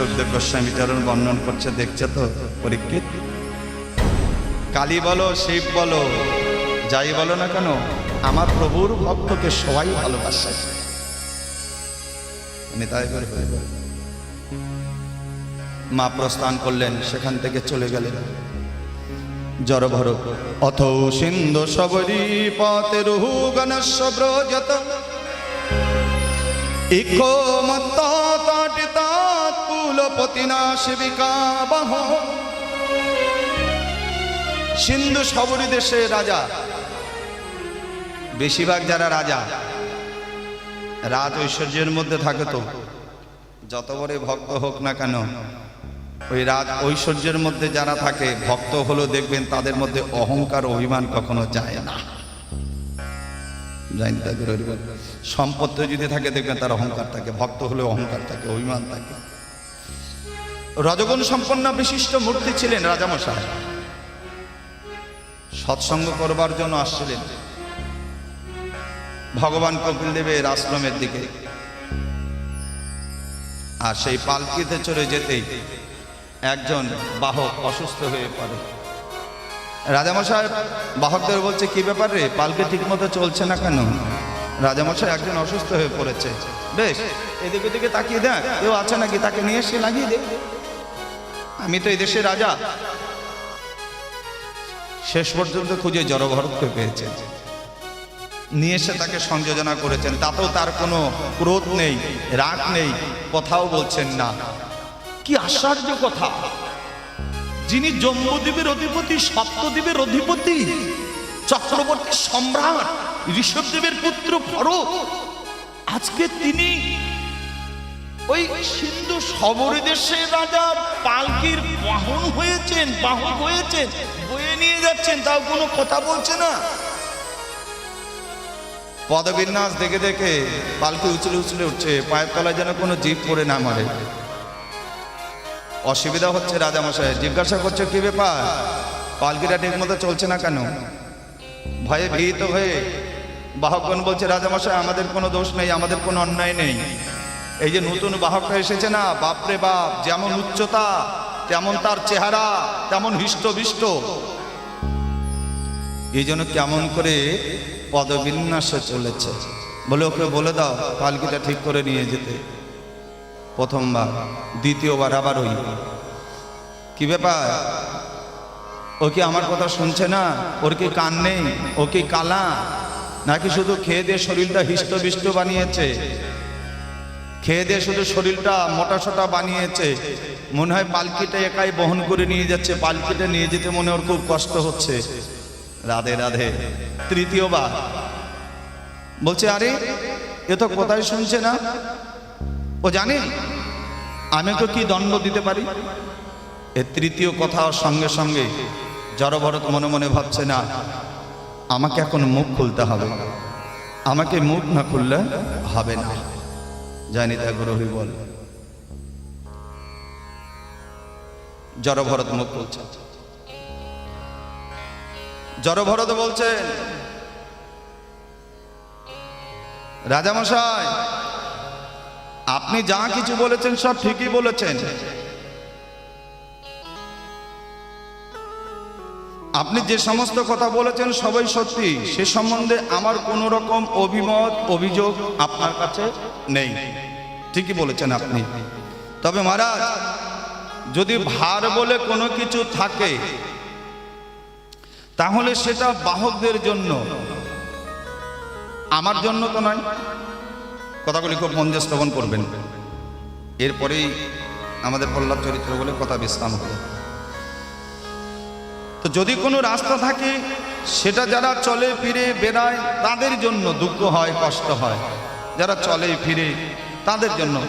সুখদেব গোস্বামী চরণ বর্ণন করছে, দেখছে তো পরীক্ষিত? কালী বলো, শিব বলো, যাই বলো না কেন, আমার প্রভুর ভক্তকে সবাই ভালোবাসে। মা প্রস্থান করলেন, সেখান থেকে চলে গেলেন। জড়ভর অথ সিন্ধু সবরী পথে রুহু গণস্য ব্রজত। ইকো মত্ত তাটিতাৎ কুলপতিনা শিবিকা বহ সিন্ধু সবরী দেশে রাজা। বেশিরভাগ যারা রাজা, রাজ ঐশ্বর্যের মধ্যে থাকে তো। যত বড় ভক্ত হোক না কেন, ওই রাজ ঐশ্বর্যের মধ্যে যারা থাকে, ভক্ত হলো দেখবেন তাদের মধ্যে অহংকার, অভিমান কখনো যায় না। সম্পত্তি যদি থাকে, দেখবেন তার অহংকার থাকে, ভক্ত হলে অহংকার থাকে, অভিমান থাকে। রজগুণ সম্পন্ন বিশিষ্ট মূর্তি ছিলেন রাজামশাই। সৎসঙ্গ করবার জন্য আসছিলেন। ভগবান কপিল দেবের আশ্রমের দিকে। আর সেই পালকিতে চড়ে যেতেই একজন বাহক অসুস্থ হয়ে পড়ে। রাজামশাই, বাহকদের বলছে, কি ব্যাপার রে? পালকি ঠিকমতো চলছে না কেন? রাজামশাই একজন অসুস্থ হয়ে পড়েছে। বেশ, এদিকে ওদিকে তাকিয়ে দেখ, কেউ আছে নাকি? তাকে নিয়ে এসে লাগিয়ে দে। আমি তো এই দেশের রাজা। শেষ পর্যন্ত খুঁজে জড়ভরতকে পেয়েছে নিয়ে এসে তাকে সংযোজনা করেছেন। তাতেও তার কোনো ক্রোধ নেই, রাগ নেই, কথাও বলছেন না। কি আশ্চর্য কথা। যিনি জম্বুদ্বীপের অধিপতি সপ্তদ্বীপের অধিপতি, চক্রবর্তী সম্রাট, ঋষভদেবের পুত্র ভরত আজকে তিনি ওই সিন্ধু সবরী দেশের রাজা পালকির বাহন হয়েছেন বাহন হয়েছেন, বয়ে নিয়ে যাচ্ছেন, তাও কোনো কথা বলছে না। পদবিন্যাস দেখে দেখে পালকি উচলে উচলে উঠছে, পায়ের তলায় যেন কোনো জীব পড়ে না মারে। অসুবিধা হচ্ছে রাজামশাই, জিজ্ঞাসা করছে, কি ব্যাপার? পালকিটা ঠিক মতো চলছে না কেন? ভয়ে ভীত হয়ে বাহকগণ বলছে, রাজামশাই, আমাদের কোনো দোষ নেই, আমাদের কোনো অন্যায় নেই। এই যে নতুন বাহকটা এসেছে না, বাপরে বাপ, যেমন উচ্চতা, তেমন তার চেহারা, তেমন হৃষ্টবিষ্ট। এই জন্য কেমন করে পদবিন্যাসে চলেছে। বলে ওকে বলে দাও, পালকিটা ঠিক করে নিয়ে যেতে। প্রথমবার, দ্বিতীয়বার আবার ওই। কি ব্যাপার? ও কি আমার কথা শুনছে না? ওর কি কান নেই? ও কি কালা? নাকি শুধু খেয়ে দিয়ে শরীরটা হিষ্টবিষ্ট বানিয়েছে? খেয়ে দিয়ে শুধু শরীরটা মোটা সোটা বানিয়েছে। মনে হয় পালকিটা একাই বহন করে নিয়ে যাচ্ছে, পালকিটা নিয়ে যেতে মনে ওর খুব কষ্ট হচ্ছে। রাধে রাধে, তৃতীয়বার। বলছে, আরে, এ তো কোথায় শুনছে না? ও জানে, আমি তো কি দণ্ড দিতে পারি? এ তৃতীয় কথা সঙ্গে সঙ্গে জড়ভরত মনে মনে ভাবছে, না, আমাকে এখন মুখ খুলতে হবে। আমাকে মুখ না খুললে হবে না। জানি তা গুরুহি বল। জড়ভরত মুখ বলছে জড়ভরত বলছে রাজামশাই, আপনি যা কিছু বলেছেন সব ঠিকই বলেছেন। আপনি যে সমস্ত কথা বলেছেন সবাই সত্যি। সে সম্বন্ধে আমার কোনো রকম অভিমত, অভিযোগ আপনার কাছে নেই। ঠিকই বলেছেন আপনি। তবে মহারাজ, যদি ভার বলে কোনো কিছু থাকে, তাহলে সেটা বাহকদের জন্য। আমার জন্য তো নয়। কথাগুলি খুব মন শ্রবণ করবেন। এরপরেই আমাদের প্রহ্লাদ চরিত্র বলে কথা বিশ্রাম হবে। তো যদি কোনো রাস্তা থাকে, সেটা যারা চলে ফিরে বেড়ায়, তাদের জন্য দুঃখ হয়, কষ্ট হয়। যারা চলে ফিরে, তাদের জন্য।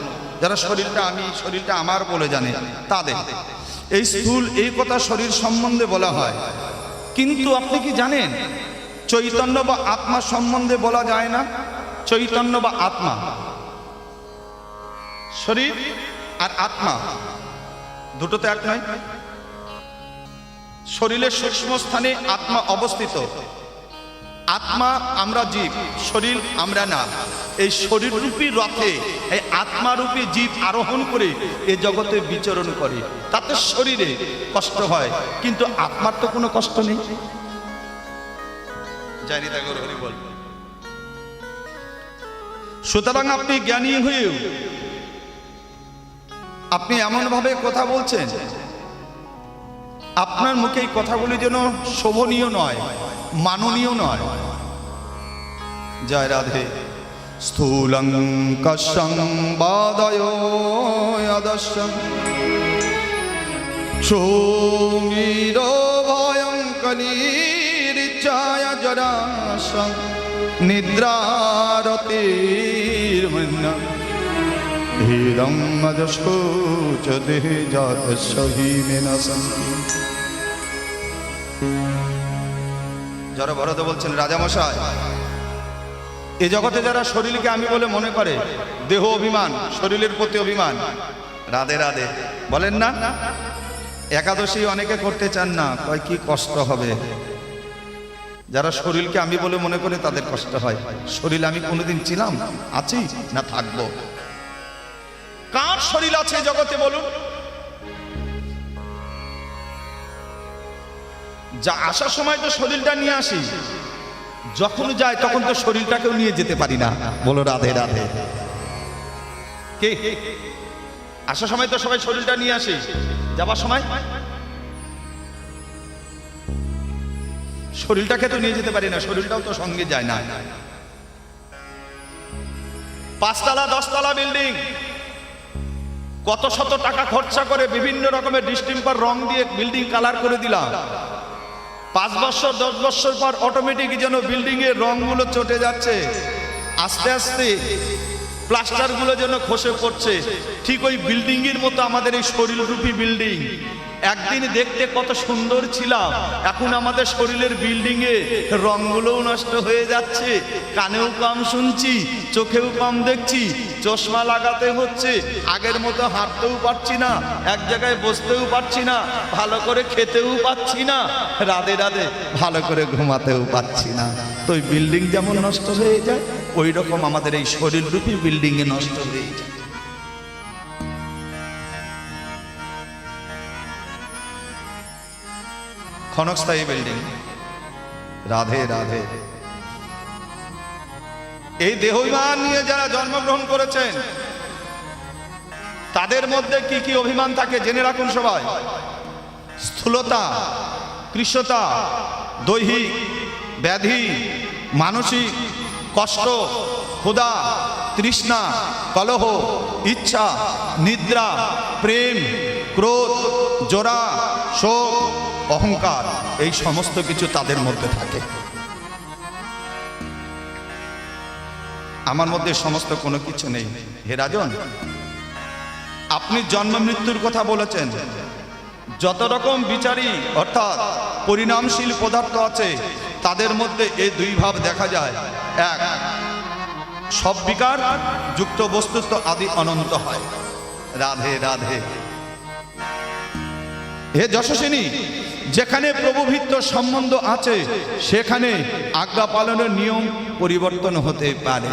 যারা শরীরটা আমি, শরীরটা আমার বলে জানে, তাদের। এই স্থূল, এই কথা শরীর সম্বন্ধে বলা হয়। কিন্তু আপনি কি জানেন, চৈতন্য বা আত্মা সম্বন্ধে বলা যায় না? চৈতন্য বা আত্মা। শরীর আর আত্মা দুটো তো এক নয়। শরীরের সূক্ষ্ম স্থানে আত্মা অবস্থিত। আত্মা আমরা জীব, শরীর আমরা না। এই শরীররূপী রথে, এই আত্মারূপী জীব আরোহণ করে এ জগতে বিচরণ করে। তাতে শরীরে কষ্ট হয়, কিন্তু আত্মার তো কোনো কষ্ট নেই। জানি তা করে হরি বল। সুতরাং আপনি জ্ঞানী হয়েও আপনি এমনভাবে কথা বলছেন আপনার মুখে এই কথাগুলি যেন শোভনীয় নয়, মাননীয় নয়। জয় রাধে। স্থূলং কশং বাদয় আদর্শং। জাত সহিমেনা সন্তি যারা ভরত বলছেন রাজামশাই, এ জগতে যারা শরীরকে আমি বলে মনে করে, দেহ অভিমান, শরীরের প্রতি অভিমান, রাধে রাধে, বলেন না? একাদশী অনেকে করতে চান না, কয় কি কষ্ট হবে? যারা শরীরকে আমি বলে মনে করে তাদের কষ্ট হয়। শরীর আমি কোনোদিন ছিলাম, আছি না থাকব? কার শরীর আছে জগতে বলুন? যা আসার সময় তো শরীরটা নিয়ে আসি। যখন যায় তখন তো শরীরটাকেও নিয়ে যেতে পারি না। বলো, রাধে রাধে। কে? আসার সময় তো সবাই শরীরটা নিয়ে আসে। যাবার সময়? শরীরটাকে তো নিয়ে যেতে পারি না, শরীরটাও তো সঙ্গে যায় না। পাঁচতলা, দশতলা বিল্ডিং। কত শত টাকা খরচা করে বিভিন্ন রকমের ডিস্টিম্পার রং দিয়ে বিল্ডিং কালার করে দিলাম। পাঁচ বছর, দশ বছর পর অটোমেটিক যেন বিল্ডিং এর রংগুলো চটে যাচ্ছে। আস্তে আস্তে প্লাস্টারগুলো যেন খসে পড়ছে। ঠিক ওই বিল্ডিং এর মতো আমাদের এই শরীররূপী বিল্ডিং একদিন দেখতে কত সুন্দর ছিলাম। এখন আমাদের শরীরের বিল্ডিং এ রংগুলোও নষ্ট হয়ে যাচ্ছে। কানেও কম শুনছি, চোখেও কম দেখছি, চশমা লাগাতে হচ্ছে। আগের মতো হাঁটতেও পারছি না, এক জায়গায় বসতেও পারছি না, ভালো করে খেতেও পাচ্ছি না, রাধে রাধে ভালো করে ঘুমাতেও পাচ্ছি না। তো ওই বিল্ডিং যেমন নষ্ট হয়ে যায় ওই রকম আমাদের এই শরীররূপী বিল্ডিং এ নষ্ট হয়ে যায়। ক্ষণস্থায়ী বিল্ডিং রাধে রাধে। এই দেহাভিমান নিয়ে যারা জন্মগ্রহণ করেছেন, তাদের মধ্যে কি কি অভিমান থাকে জেনে রাখুন সবাই। স্থূলতা, কৃষ্ণতা, দৈহিক, ব্যাধি, মানসিক, কষ্ট, ক্ষুধা, তৃষ্ণা, কলহ, ইচ্ছা, নিদ্রা, প্রেম, ক্রোধ, জোড়া, শোক অহংকার, এই সমস্ত কিছু তাদের মধ্যে থাকে। আমার মধ্যে সমস্ত কোনো কিছু নেই। হে রাজন, আপনি জন্ম মৃত্যুর কথা বলেছেন। যত রকম বিচারী, অর্থাৎ পরিণামশীল পদার্থ আছে, তাদের মধ্যে এই দুই ভাব দেখা যায়। এক, সব বিকার, যুক্ত বস্তুত্ব আদি অনন্ত হয়। রাধে রাধে। হে যশস্বিনী, যেখানে প্রভুভিত্ত সম্বন্ধ আছে, সেখানে আজ্ঞা পালনের নিয়ম পরিবর্তন হতে পারে।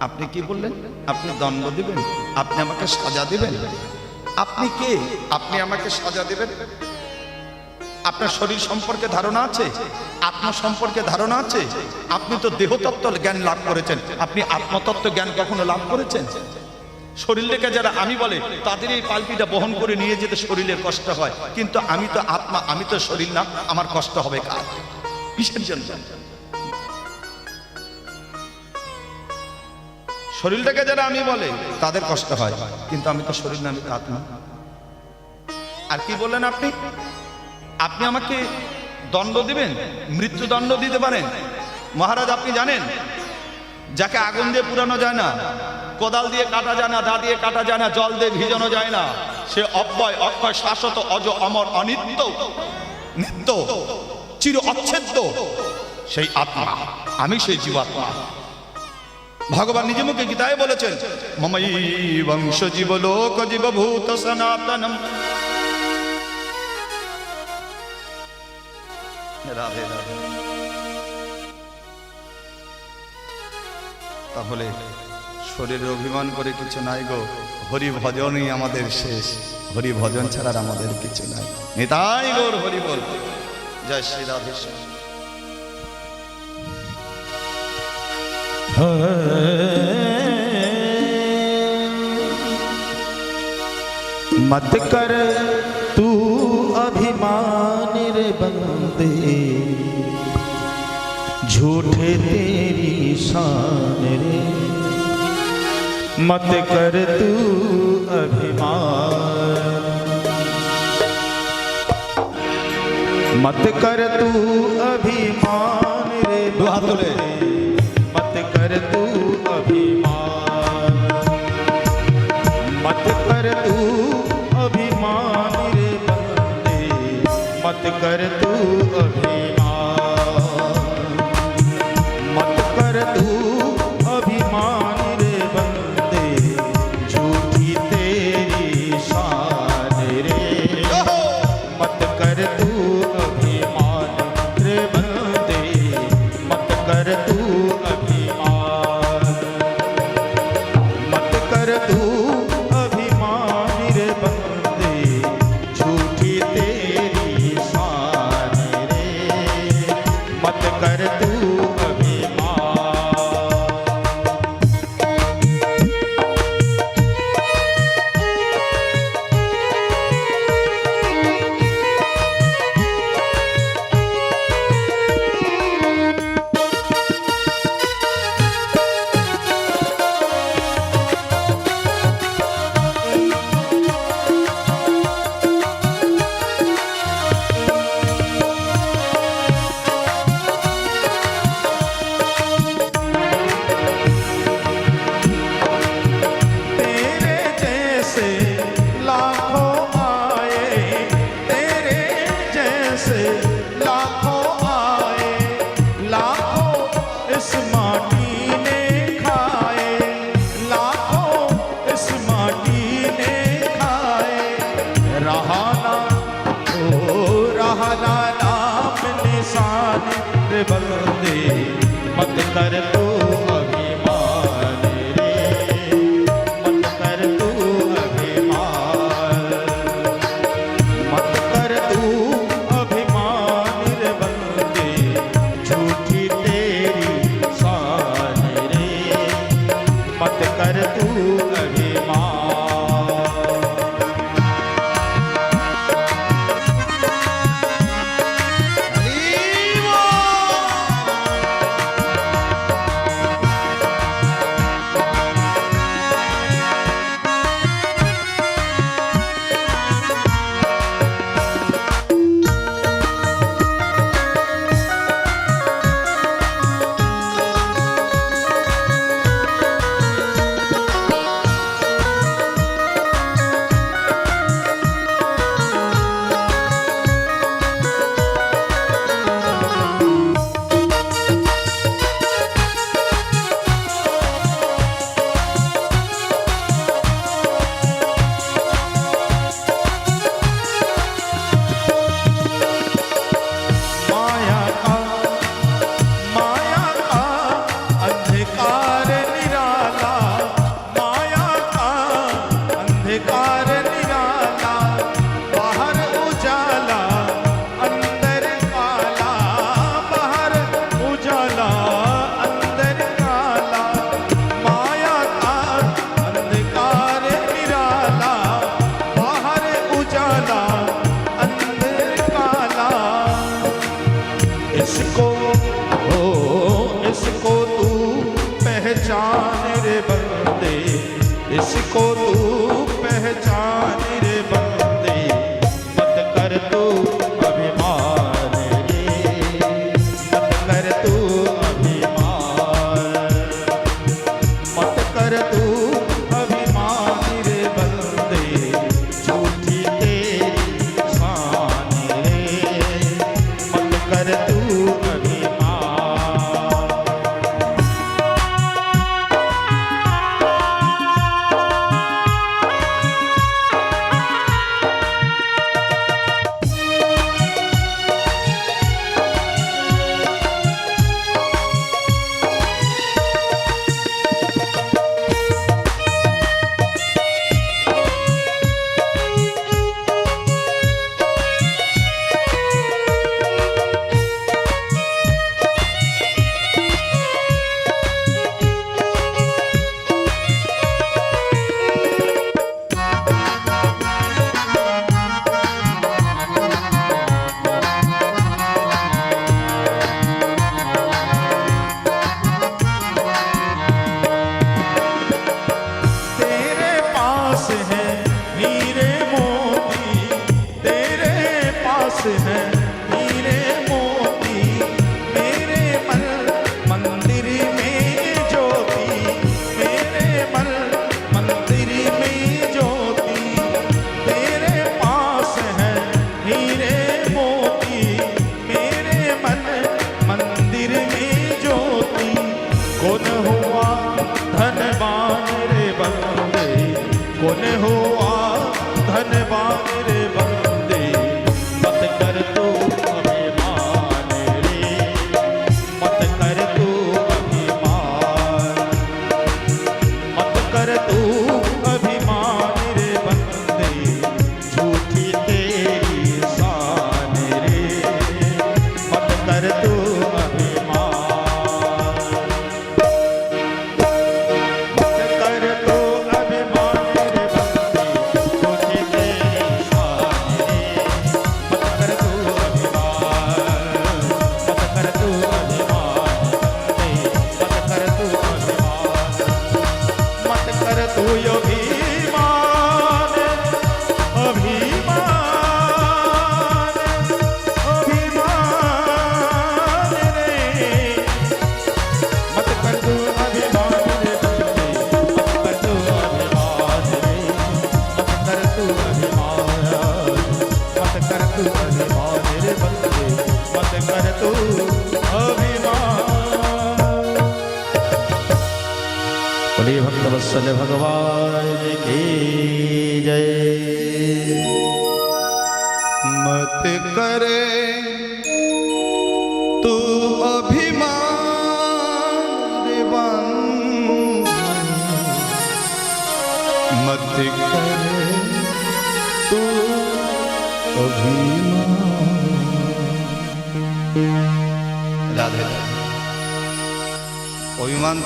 আপনি কি বললেন? আপনি দণ্ড দিবেন? আপনি আমাকে সাজা দিবেন? আপনি কে? আপনি আমাকে সাজা দেবেন? আপনার শরীর সম্পর্কে ধারণা আছে? আত্ম সম্পর্কে ধারণা আছে? আপনি তো দেহতত্ত্ব জ্ঞান লাভ করেছেন। আপনি আত্মতত্ত্ব জ্ঞান কখনো লাভ করেছেন? শরীরটাকে যারা আমি বলে, তাদের এই পালকিটা বহন করে নিয়ে যেতে শরীরের কষ্ট হয়। কিন্তু আমি তো আত্মা, আমি তো শরীর না, আমার কষ্ট হবে কার? কিসের শরীরটাকে যারা আমি বলে, তাদের কষ্ট হয়। কিন্তু আমি তো শরীর না, আমি তো আত্মা। আর কি বললেন আপনি? আপনি আমাকে দণ্ড দিবেন? মৃত্যুদণ্ড দিতে পারেন? মহারাজ, আপনি জানেন, যাকে আগুন দিয়ে পুরানো যায় না কোদাল দিয়ে কাটা যায় না, দা দিয়ে কাটা যায় না, জল দিয়ে ভিজানো যায় না। সে অব্যয়, অক্ষয় শাশ্বত, অজ, অমর, অনিত্য, নিত্য, চির অচ্ছেদ্য সেই আত্মা। আমি সেই জীবাত্মা। ভগবান নিজে মুখে গীতায় বলেছেন মমই বংশ জীব লোক জীব ভূত সনাতন রাধে রাধে। তাহলে শরীরের অভিমান করে কিছু নাই গো। হরি ভজনই আমাদের শেষ। হরি ভজন ছাড়া আমাদের কিছু নাই। নেতাই গোর হরি বল। জয় শ্রী রাধেশ্বর मत कर तू अभिमान रे बंदे झूठे तेरी शान रे मत कर तू अभिमान। मत कर तू अभिमान रे दो मत कर तू अभिमान। मत कर तू अभिमान रे बंदे। मत कर तू अभिमान। লাখ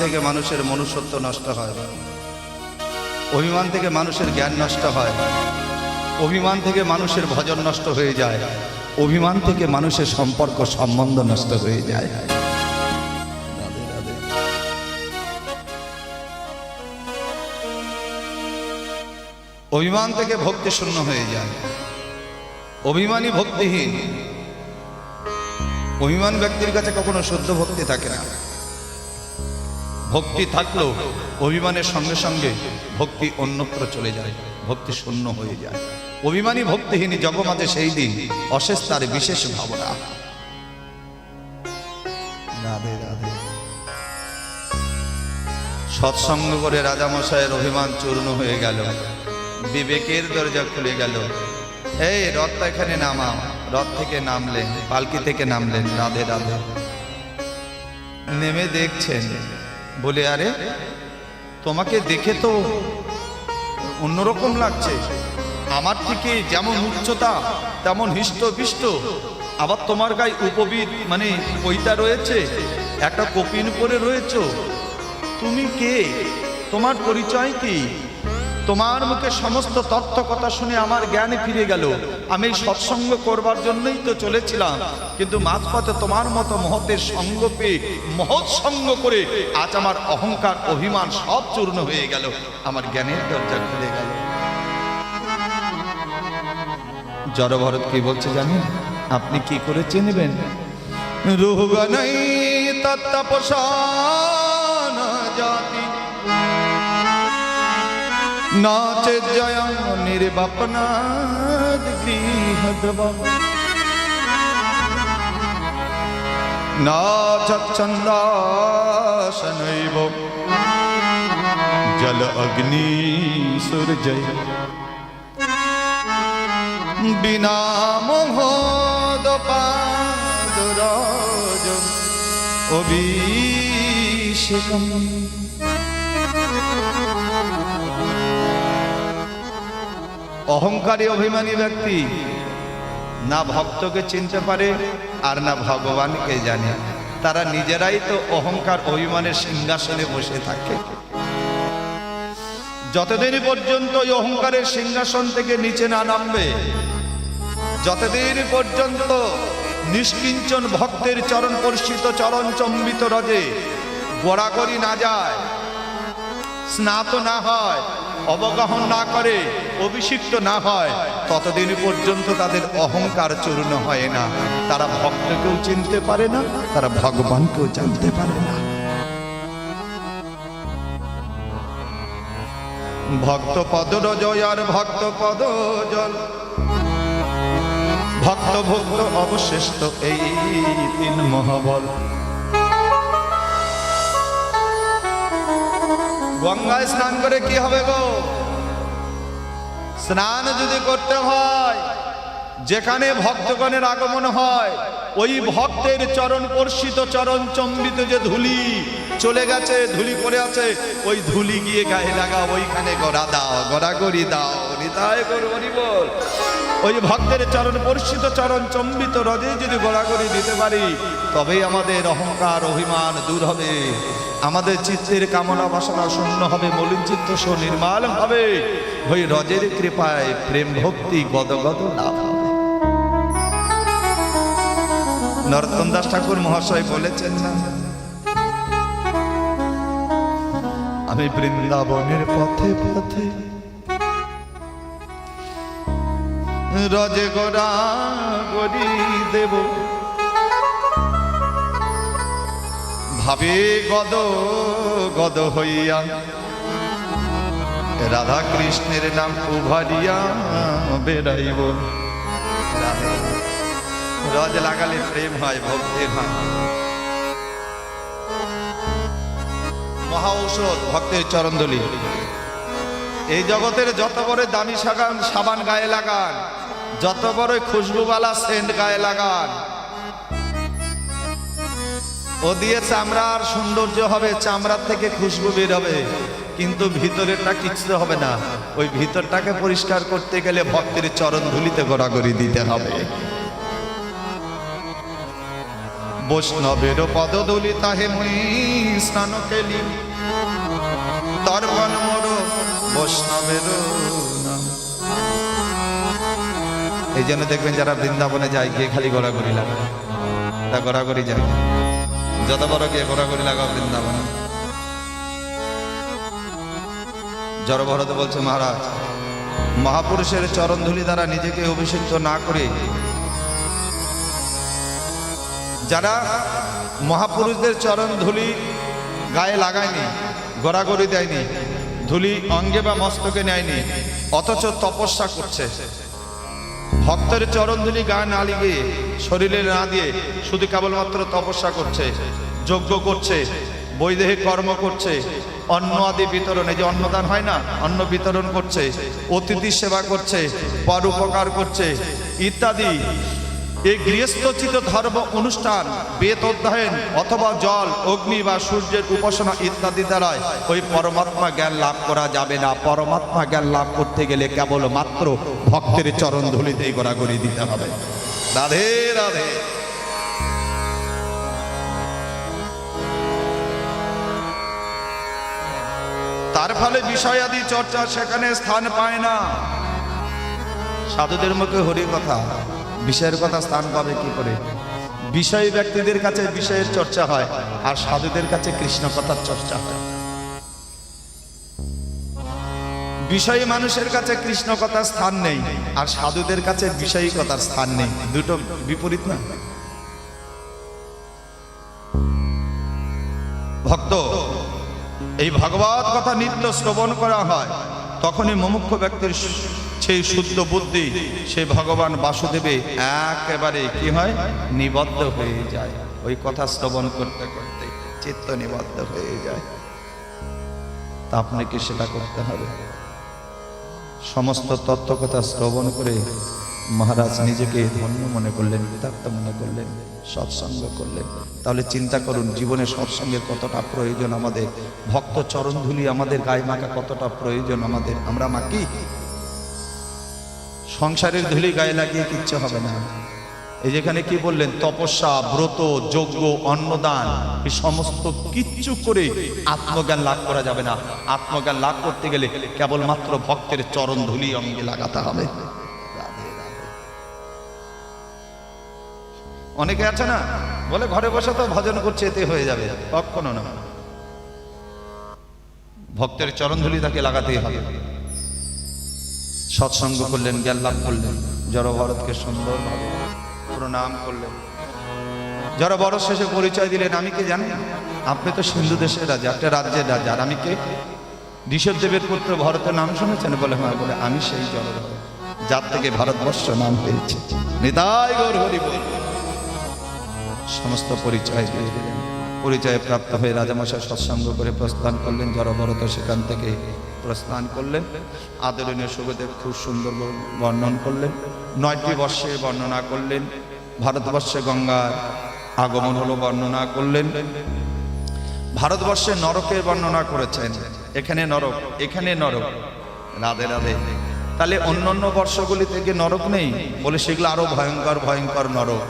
থেকে মানুষের মনুষ্যত্ব নষ্ট হয়। অভিমান থেকে মানুষের জ্ঞান নষ্ট হয়। অভিমান থেকে মানুষের ভজন নষ্ট হয়ে যায়। অভিমান থেকে মানুষের সম্পর্ক, সম্বন্ধ নষ্ট হয়ে যায়। অভিমান থেকে ভক্তি শূন্য হয়ে যায়। অভিমানী ভক্তিহীন। অভিমান ব্যক্তির কাছে কখনো শুদ্ধ ভক্তি থাকে না। ভক্তি থাকলেও অভিমানের সঙ্গে সঙ্গে ভক্তি অন্যত্র চলে যায়, ভক্তি শূন্য হয়ে যায়। অভিমানী ভক্তিহীনী জগমাতে সেই দিন অশেষ তার বিশেষ ভাবনা। সৎসঙ্গ করে রাজামশাইয়ের অভিমান চূর্ণ হয়ে গেল। বিবেকের দরজা খুলে গেল। এই রথটা এখানে নামা রথ থেকে নামলেন পালকি থেকে নামলেন, রাধে রাধে। নেমে দেখছেন বলে, আরে, তোমাকে দেখে তো অন্যরকম লাগছে। আমার থেকে যেমন উচ্চতা, তেমন হিষ্ট আবার তোমার গায়ে উপবিদ মানে পৈতা রয়েছে, একটা কপিন পরে রয়েছ। তুমি কে? তোমার পরিচয় কি? তোমার মুখে সমস্ত তথ্য কথা শুনে আমার জ্ঞানে ফিরে গেল। আমি সৎসঙ্গ করবার জন্যই তো চলেছিলাম, কিন্তু মাঝপথে তোমার মতো মহতের সঙ্গ পেয়ে মহৎ সঙ্গ করে আজ আমার অহংকার, অভিমান সব চূর্ণ হয়ে গেল। আমার জ্ঞানের দরজা খুলে গেল। জড়ভরত কি বলছে জানেন? আপনি কি করে চিনবেন? রোগানাই তত্তপসান জাতি। নাচে জয়া নির্বাপনাদ গৃহদ্রব। নাচন্দনৈব জল অগ্নি সূর্যয় বিনা মোহদপাদরাজ অভিষেকম। অহংকারী অভিমানী ব্যক্তি না ভক্তকে চিনতে পারে আর না ভগবানকে জানে। তারা নিজেরাই তো অহংকার অভিমানের সিংহাসনে বসে থাকে। যতদিন পর্যন্ত ওই অহংকারের সিংহাসন থেকে নিচে না নামবে, যতদিন পর্যন্ত নিষ্কিঞ্চন ভক্তের চরণ পরিষিত চরণ চম্বিত রজে গড়াগড়ি না যায়, স্নাত না হয় অবগাহন না করে, অভিষিক্ত না হয়, ততদিন পর্যন্ত তাদের অহংকার চূর্ণ হয় না। তারা ভক্তকেও চিনতে পারে না, তারা ভগবানকেও জানতে পারে না। ভক্ত পদ জয় আর ভক্ত পদ জল। ভক্ত ভক্ত অবশিষ্ট এই তিন মহাবল। গঙ্গায় স্নান করে কি হবে গো? স্নান যদি করতে হয়, যেখানে ভক্তগণের আগমন হয়, ওই ভক্তের চরণ পর্ষিত চরণ চম্বিত যে ধুলি চলে গেছে, ধুলি পড়ে আছে, ওই ধুলি গিয়ে গায়ে লাগা ওইখানে গড়া দাও গড়াগড়ি দাও নিতায় করব বল। ওই ভক্তের চরণ স্পর্শিত চরণ চম্বিত হ্রদে যদি গড়াগড়ি দিতে পারি, তবেই আমাদের অহংকার, অভিমান দূর হবে। আমাদের চিত্তের কামনা বাসনা শূন্য হবে, মলিন চিত্ত সো নির্মাল হবে। ওই রজের কৃপায় প্রেম ভক্তি গদগদ লাভ হবে। নরোত্তম দাস ঠাকুর মহাশয় বলেছেন না, আমি বৃন্দাবনের পথে পথে রজে গোড়া গড়ি দেব। ভাবে গদ গদ হইয়া। রাধা কৃষ্ণের নাম উভারিয়া বেড়াইব। রজ লাগালে প্রেম হয়, ভক্তি হয়। মহা ঔষধ, ভক্তের চরণদলি। এই জগতের যত বড় দামি সাগান, সাবান গায়ে লাগান। যত বড় খুশবুওয়ালা সেন্ট গায়ে লাগান। ও দিয়ে চামড়ার সৌন্দর্য হবে, চামড়ার থেকে খুশবু বের হবে। কিন্তু ভিতরেরটা কিছু হবে না। ওই ভিতরটাকে পরিষ্কার করতে গেলে ভক্তের চরণ ধুলিতে গড়াগড়ি দিতে হবে। বৈষ্ণবের পদদলি তাহে স্নান কেলি তর্পণ মোর বৈষ্ণবের এই জন্য দেখবেন যারা বৃন্দাবনে যায়, গিয়ে খালি গড়াগড়ি লাগে। তা গড়াগড়ি যায়। যত বড় গিয়ে গড়াগড়ি লাগাও বৃন্দাবনে। জড়ভরত বলছে, মহারাজ, মহাপুরুষের চরণধুলি দ্বারা নিজেকে অভিষিক্ত না করে যারা মহাপুরুষদের চরণ ধুলি গায়ে লাগায়নি গড়াগড়ি দেয়নি, ধুলি অঙ্গে বা মস্তকে নেয়নি, অথচ তপস্যা করছে ভক্তের চরণ ধুলি গায়ে না লিগে শরীরে না দিয়ে শুধু কেবলমাত্র তপস্যা করছে, যজ্ঞ করছে, বৈদেহিক কর্ম করছে, অন্ন আদি বিতরণ, এই যে অন্নদান হয় না? অন্ন বিতরণ করছে, অতিথি সেবা করছে পর উপকার করছে, ইত্যাদি এই গৃহস্থচিত ধর্ম অনুষ্ঠান, বেদ অধ্যয়ন অথবা জল, অগ্নি বা সূর্যের উপাসনা ইত্যাদি দ্বারাই ওই পরমাত্মা জ্ঞান লাভ করা যাবে না। পরমাত্মা জ্ঞান লাভ করতে গেলে কেবল মাত্র ভক্তের চরণ ধুলিতেই গড়াগড়ি দিতে হবে। রাধে রাধে। তার ফলে বিষয়াদি চর্চা সেখানে স্থান পায় না। সাধুদের মুখে হরি কথা। বিষয়ের কথা স্থান পাবে কি করে? বিষয় ব্যক্তিদের কাছে বিষয়ের চর্চা হয় আর সাধুদের কাছে কৃষ্ণ কথার চর্চা হয়। বিষয়ী মানুষের কাছে কৃষ্ণ কথার স্থান নেই আর সাধুদের কাছে বিষয়ী কথার স্থান নেই। দুটো বিপরীত না? ভক্ত, এই ভগবত কথা নিত্য শ্রবণ করা হয়, তখনই মুমুক্ষ ব্যক্তির সেই শুদ্ধ বুদ্ধি সে ভগবান বাসুদেবে একেবারে কি হয়? নিবদ্ধ হয়ে যায়। ওই কথা শ্রবণ করতে করতে চিত্ত নিবদ্ধ হয়ে যায়। তা আপনাকে সেটা করতে হবে। সমস্ত তত্ত্ব কথা শ্রবণ করে মহারাজ নিজেকে ধন্য মনে করলেন কৃতার্থ মনে করলেন, সৎসঙ্গ করলেন। তাহলে চিন্তা করুন, জীবনে সৎসঙ্গের কতটা প্রয়োজন আমাদের? ভক্ত চরণধুলি আমাদের গায়ে মাখা কতটা প্রয়োজন আমাদের? আমরা মাকি সংসারের ধুলি গায়ে লাগিয়ে কিচ্ছু হবে না। এই যেখানে কি বললেন? তপস্যা, ব্রত, যজ্ঞ, অন্নদান, এই সমস্ত কিচ্ছু করে আত্মজ্ঞান লাভ করা যাবে না। আত্মজ্ঞান লাভ করতে গেলে কেবলমাত্র ভক্তের চরণ ধুলি অঙ্গে লাগাতে হবে। অনেকে আছে না? বলে ঘরে বসে তো ভজন করছে, এতে হয়ে যাবে। কখনো না। ভক্তের চরণধুলি তাকে লাগাতেই হবে। সৎসঙ্গ করলেন, জ্ঞান লাভ করলেন। জড় ভরতকে সুন্দরভাবে প্রণাম করলেন। জড় বড় শেষে পরিচয় দিলেন, আমি কে জানেন? আপনি তো সিন্ধু দেশের রাজা, একটা রাজ্যের রাজা। আর আমি কে? ঋষভ দেবের পুত্র ভরতের নাম শুনেছেন বলে হ্যাঁ বলে, আমি সেই জড় ভরত, যার থেকে ভারতবর্ষ নাম হরি সমস্ত পরিচয় দিয়ে দিলেন। পরিচয় প্রাপ্ত হয়ে রাজামশাই সৎসঙ্গ করে প্রস্থান করলেন জড়ভরত সেখান থেকে। প্রস্থান করলেন। আদরণীয় সুখদেব খুব সুন্দর বর্ণন করলেন। নয়টি বর্ষে বর্ণনা করলেন। ভারতবর্ষে গঙ্গার আগমন হলো বর্ণনা করলেন। ভারতবর্ষে নরকের বর্ণনা করেছেন। এখানে নরক এখানে নরক। রাধে রাধে। তাহলে অন্য অন্য বর্ষগুলি থেকে নরক নেই? বলে সেগুলো আরও ভয়ঙ্কর ভয়ঙ্কর নরক।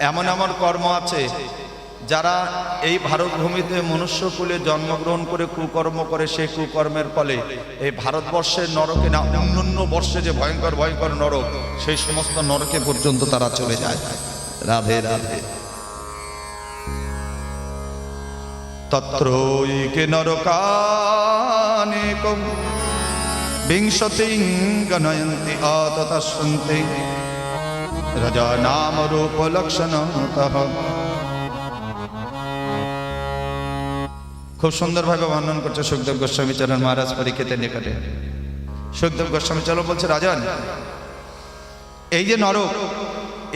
এমন এমন কর্ম আছে যারা এই ভারতভূমিতে মনুষ্যকুলে জন্মগ্রহণ করে কুকর্ম করে সেই কুকর্মের ফলে এই ভারতবর্ষের নরকে না, অন্যান্য বর্ষে যে ভয়ঙ্কর ভয়ঙ্কর নরক, সেই সমস্ত নরকে পর্যন্ত তারা চলে যায়। রাধে রাধে। তত্রৈকে নরকানেকম বিংশতিং গণয়ন্তি আততস্যন্তি রজা নাম রূপ লক্ষণতঃ খুব সুন্দরভাবে বর্ণন করছে সুখদেব গোস্বামী চরণ মহারাজ পরীক্ষিতের নিকটে। সুখদেব গোস্বামী চরণ বলছে, রাজন, এই যে নরক,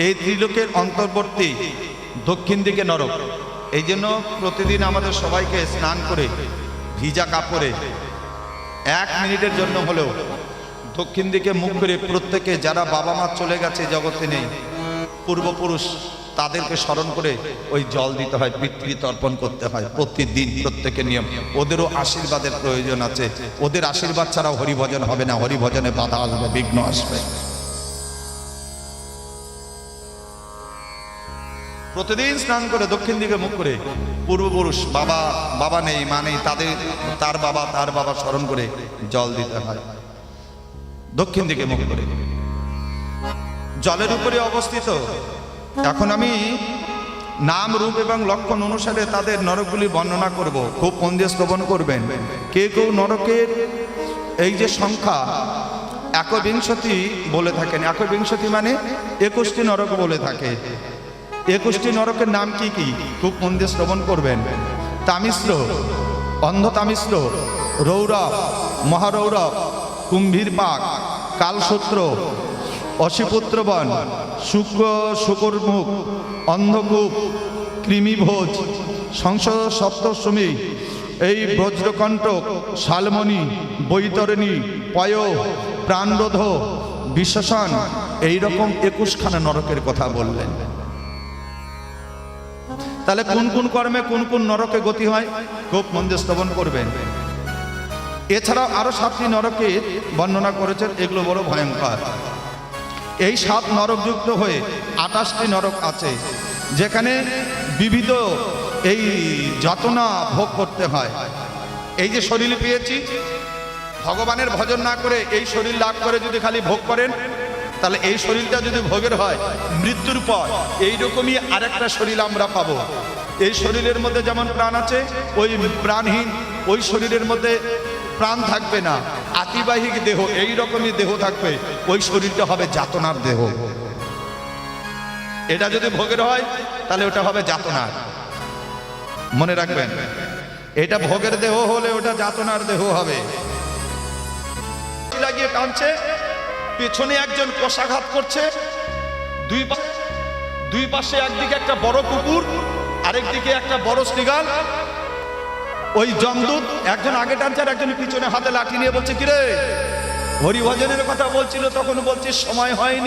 এই ত্রিলোকের অন্তর্বর্তী দক্ষিণ দিকে নরক, এই জন্য প্রতিদিন আমাদের সবাইকে স্নান করে, ভিজা কাপড়ে, এক মিনিটের জন্য হলেও দক্ষিণ দিকে মুখ করে প্রত্যেকে, যারা বাবা মা চলে গেছে জগতে নেই, পূর্বপুরুষ তাদেরকে স্মরণ করে ওই জল দিতে হয় পিতৃ তর্পণ করতে হয়, প্রতিদিন প্রত্যেকের নিয়ম। ওদেরও আশীর্বাদের প্রয়োজন আছে। ওদের আশীর্বাদ ছাড়াও হরিভজন হবে না, হরিভজনে বাধা আসবে, বিঘ্ন আসবে। প্রতিদিন স্নান করে দক্ষিণ দিকে মুখ করে পূর্বপুরুষ, বাবা বাবা নেই, মা নেই, তাদের, তার বাবা তার বাবা স্মরণ করে জল দিতে হয়। দক্ষিণ দিকে মুখ করে। জলের উপরে অবস্থিত এখন আমি নাম, রূপ এবং লক্ষণ অনুসারে তাদের নরকগুলি বর্ণনা করব। খুব মন দিয়ে শ্রবণ করবেন। কে কেউ নরকের এই যে সংখ্যা, একবিংশতি বলে থাকেন। একবিংশতি মানে একুশটি নরক বলে থাকে। একুশটি নরকের নাম কি কি? খুব মন দিয়ে শ্রবণ করবেন। তামিশ্র অন্ধ তামিশ্র রৌরব, মহারৌরব, কুম্ভীর পাক কালসূত্র অশিপুত্রবন শুক্র, শুকরমুখ অন্ধকূপ কৃমিভোজ, সংসদ সপ্তমী এই বজ্রকণ্টক শালমণি, বৈতরণী, পয়, প্রাণরোধ, বিশ্বসন, এইরকম একুশখানা নরকের কথা বললেন। তাহলে কোন কোন কর্মে কোন কোন নরকে গতি হয়? খুব মন্দির স্তবন করবেন। এছাড়াও আরও সাতটি নরকে বর্ণনা করেছেন, এগুলো বড় ভয়ঙ্কর। এই সাত নরকযুক্ত হয়ে আটাশটি নরক আছে, যেখানে বিবিধ এই যাতনা ভোগ করতে হয়। এই যে শরীর পেয়েছি, ভগবানের ভজন না করে এই শরীর লাভ করে যদি খালি ভোগ করেন, তাহলে এই শরীরটা যদি ভোগের হয়, মৃত্যুর পর এইরকমই আরেকটা শরীর আমরা পাবো। এই শরীরের মধ্যে যেমন প্রাণ আছে, ওই প্রাণহীন, ওই শরীরের মধ্যে প্রাণ থাকবে না, আতিবাহিক দেহ, এই রকমই দেহ থাকবে, ওই শরীরটা হবে যাতনার দেহ। এটা যদি ভোগের হয়, তাহলে ওটা হবে যাতনার। মনে রাখবেন, এটা ভোগের দেহ হলে ওটা যাতনার দেহ হবে। লাগিয়ে টানছে? পেছনে একজন কষাঘাত করছে, দুই দুই পাশে একদিকে একটা বড় কুকুর, আরেকদিকে একটা বড় শ্রীগাল ওই জমদূত একজন আগে টানছে আর একজন পিছনে হাতে লাঠি নিয়ে বলছে, কিরে? হরিভজনের কথা বলছিল, তখন বলছে, সময় হয়নি।